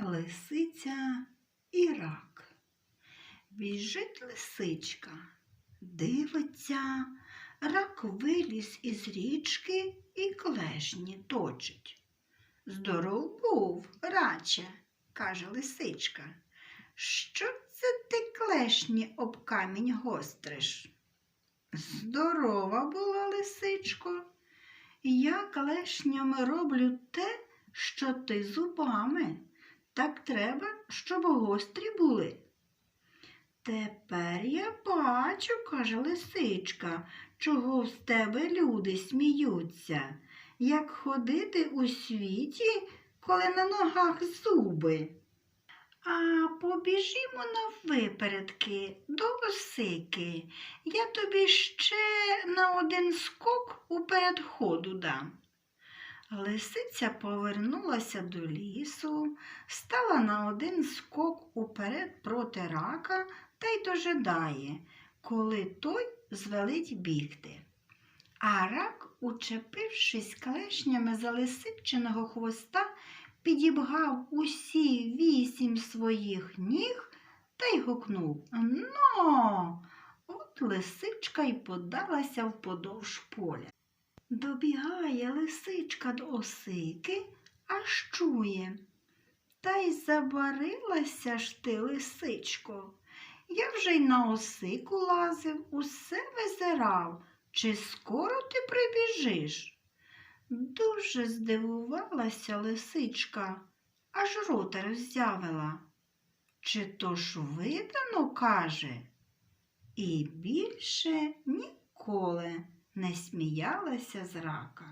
Лисиця і рак. Біжить лисичка, дивиться, рак виліз із річки і клешні точить. Здоров був, раче, каже лисичка. Що це ти клешні об камінь гостриш? Здорова була лисичко. Я клешнями роблю те, що ти зубами. Так треба, щоб гострі були. Тепер я бачу, каже лисичка, чого з тебе люди сміються, як ходити у світі, коли на ногах зуби. А побіжімо на випередки до осики. Я тобі ще на один скок уперед ходу дам. Лисиця повернулася до лісу, стала на один скок уперед проти рака та й дожидає, коли той звелить бігти. А рак, учепившись клешнями за лисичиного хвоста, підібгав усі вісім своїх ніг та й гукнув Но! От лисичка й подалася вподовж поля. Добігає лисичка до осики, аж чує. Та й забарилася ж ти, лисичко. Я вже й на осику лазив, усе визирав. Чи скоро ти прибіжиш? Дуже здивувалася лисичка, аж рота роззявила. Чи то ж видано, каже? І більше ніколи не сміялася з рака.